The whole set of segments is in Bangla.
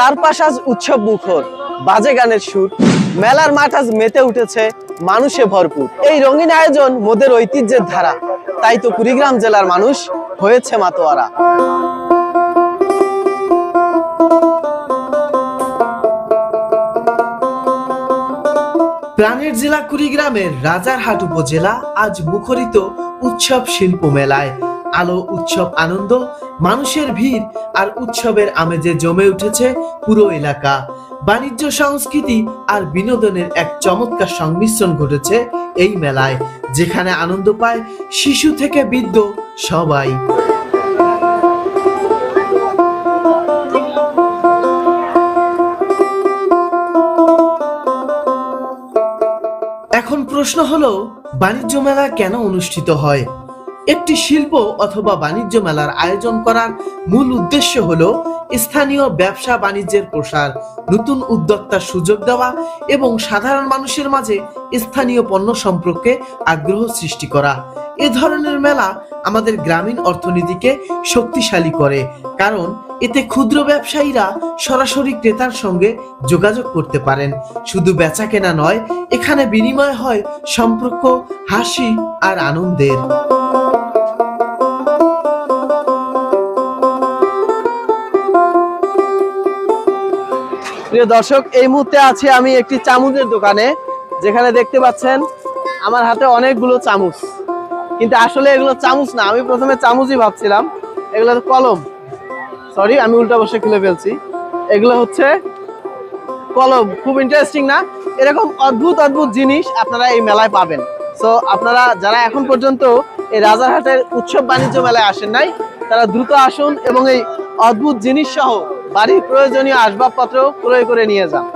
চারপাশ আজ উৎসব মুখর, বাজে গানের সুর, মেলার মাঠ আজ মেতে উঠেছে মানুষে ভরপুর। এই রঙিন আয়োজন মোদের ঐতিহ্যের ধারা, তাই তো কুড়িগ্রাম জেলার মানুষ হয়েছে মাতোয়ারা। প্রাণের জেলা কুড়িগ্রামের রাজারহাট উপজেলা আজ মুখরিত উৎসব শিল্প মেলায়। আলো, উৎসব, আনন্দ, মানুষের ভিড় আর উৎসবের আমেজে জমে উঠেছে পুরো এলাকা। বাণিজ্য সংস্কৃতি আর বিনোদনের এক চমৎকার সংমিশ্রণ ঘটেছে এই মেলায়, যেখানে আনন্দ পায় শিশু থেকে বৃদ্ধ সবাই। এখন প্রশ্ন হলো, বাণিজ্য মেলা কেন অনুষ্ঠিত হয়? একটি শিল্প অথবা বাণিজ্য মেলার আয়োজন করার মূল উদ্দেশ্য হলো স্থানীয় ব্যবসা বাণিজ্যের প্রসার, নতুন উদ্যোক্তার সুযোগ দেওয়া এবং সাধারণ মানুষের মাঝে স্থানীয় পণ্য সম্পর্কে আগ্রহ সৃষ্টি করা। এ ধরনের মেলা আমাদের গ্রামীণ অর্থনীতিকে শক্তিশালী করে, কারণ এতে ক্ষুদ্র ব্যবসায়ীরা সরাসরি ক্রেতার সঙ্গে যোগাযোগ করতে পারেন। শুধু বেচা কেনা নয়, এখানে বিনিময় হয় সম্পর্ক, হাসি আর আনন্দের। প্রিয় দর্শক, এই মুহূর্তে আছি আমি একটি চামচের দোকানে, যেখানে দেখতে পাচ্ছেন আমার হাতে অনেকগুলো চামচ। কিন্তু আসলে এগুলো চামচ না, আমি প্রথমে চামচই ভাবছিলাম, এগুলো তো কলম। সরি আমি উল্টা বসে খুলে ফেলছি। এগুলো হচ্ছে কলম, খুব ইন্টারেস্টিং না? এরকম অদ্ভুত অদ্ভুত জিনিস আপনারা এই মেলায় পাবেন। সো আপনারা যারা এখন পর্যন্ত এই রাজারহাটের উৎসব বাণিজ্য মেলায় আসেন নাই, তারা দ্রুত আসুন এবং এই অদ্ভুত জিনিস সহ বাড়ির প্রয়োজনীয় আসবাবপত্র ক্রয় করে নিয়ে যান।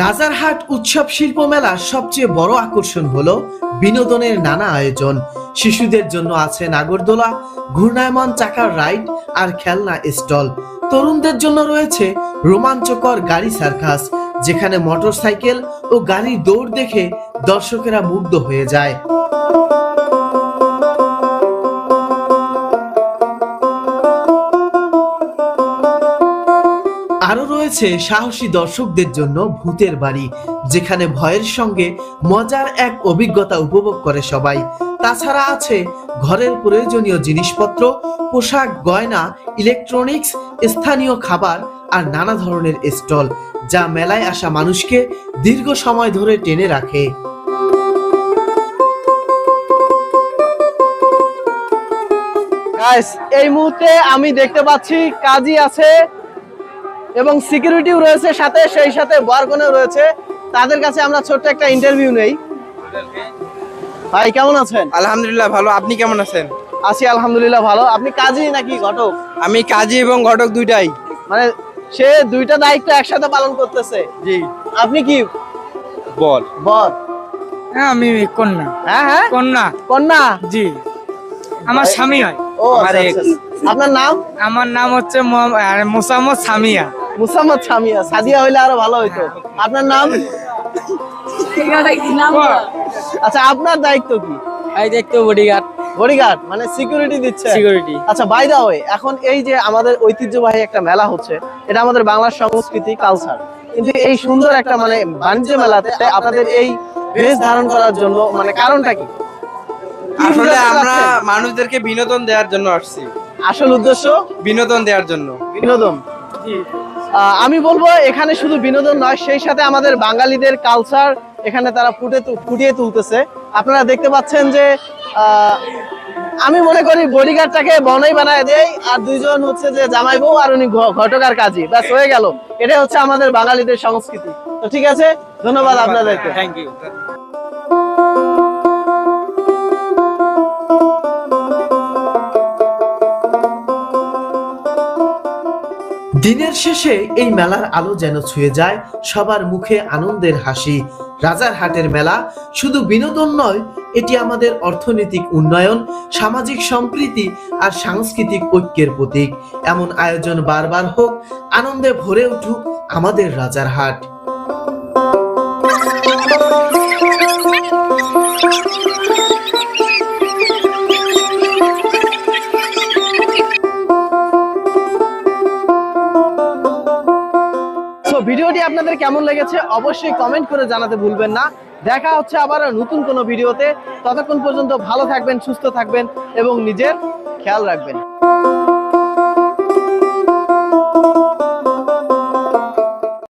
রাজারহাট উৎসব শিল্প মেলার সবচেয়ে বড় আকর্ষণ হলো বিনোদনের নানা আয়োজন। শিশুদের জন্য আছে নাগরদোলা, ঘূর্ণায়মান চাকার রাইড আর খেলনা স্টল। তরুণদের জন্য রয়েছে রোমাঞ্চকর গাড়ি সার্কাস, যেখানে মোটরসাইকেল ও গাড়ির দৌড় দেখে দর্শকেরা মুগ্ধ হয়ে যায়। রয়েছে সাহসী দর্শকদের জন্য ভূতের বাড়ি, যেখানে ভয়ের সঙ্গে মজার এক অভিজ্ঞতা উপভোগ করে সবাই। তাছাড়া আছে ঘরের প্রয়োজনীয় জিনিসপত্র, পোশাক, গয়না ইলেকট্রনিক্স স্থানীয় খাবার আর নানা ধরনের স্টল, যা মেলায় আসা মানুষকে দীর্ঘ সময় ধরে টেনে রাখে। এই মুহূর্তে আমি দেখতে পাচ্ছি কাজী আছে এবং সিকিউরিটিও রয়েছে সাথে সেই সাথে বরগনেও রয়েছে। তাদের কাছে আমরা ছোট্ট একটা ইন্টারভিউ নেই। ভাই কেমন আছেন? আলহামদুলিল্লাহ ভালো। আপনি কেমন আছেন? আছি আলহামদুলিল্লাহ ভালো। আপনি কাজী নাকি ঘটক? আমি কাজী এবং ঘটক দুইটাই। মানে সে দুইটা দায়িত্ব একসাথে পালন করতেছে। জি। আপনি কি? বল। বল। হ্যাঁ আমি কন্যা। হ্যাঁ হ্যাঁ? কন্যা। কন্যা? জি। আমার স্বামী হয়। ও আমার আচ্ছা। আচ্ছা। আপনার নাম? আমার নাম হচ্ছে মোসাম্মদ সামিয়া। মুসাম্মদ সামিয়া সাদিয়া হইলে আরও ভালো হইতো। আপনার নাম? আচ্ছা আপনার দায়িত্ব কি? এই দেখতো বডিগার্ড বডিগার্ড মানে সিকিউরিটি দিচ্ছে। সিকিউরিটি আচ্ছা বাই দা ওয়ে এখন এই যে আমাদের ঐতিহ্যবাহী একটা মেলা হচ্ছে এটা আমাদের বাংলার সংস্কৃতি কালচার কিন্তু এই সুন্দর একটা মানে বাণিজ্য মেলাতে আপনাদের এই ধারণ করার জন্য মানে কারণটা কি? আসলে আমরা মানুষদেরকে বিনোদন দেওয়ার জন্য আসছি। আসল উদ্দেশ্য? বিনোদন দেওয়ার জন্য। বিনোদন? আমি বলব এখানে শুধু বিনোদন নয় সেই সাথে আমাদের বাঙালিদের কালচার এখানে তারা ফুটে ফুটিয়ে তুলতেছে। আপনারা দেখতে পাচ্ছেন যে আহ, আমি মনে করি বডিগার্ডটাকে বনাই বানায় দেয় আর দুইজন হচ্ছে যে জামাই বউ আর উনি ঘটকার কাজী। ব্যাস হয়ে গেল। এটাই হচ্ছে আমাদের বাঙালিদের সংস্কৃতি। তো ঠিক আছে ধন্যবাদ আপনাদেরকে। থ্যাংক ইউ দিনের শেষে এই মেলার আলো যেন ছুঁয়ে যায়, সবার মুখে আনন্দের হাসি। রাজার হাটের মেলা শুধু বিনোদন নয়, এটি আমাদের অর্থনৈতিক উন্নয়ন, সামাজিক সম্প্রীতি আর সাংস্কৃতিক ঐক্যের প্রতীক। এমন আয়োজন বারবার হোক, আনন্দে ভরে উঠুক আমাদের রাজার হাট। আপনাদের কেমন লেগেছে অবশ্যই কমেন্ট করে জানাতে ভুলবেন না। দেখা হচ্ছে আবার নতুন কোনো ভিডিওতে। ততক্ষণ পর্যন্ত ভালো থাকবেন, সুস্থ থাকবেন এবং নিজের খেয়াল রাখবেন।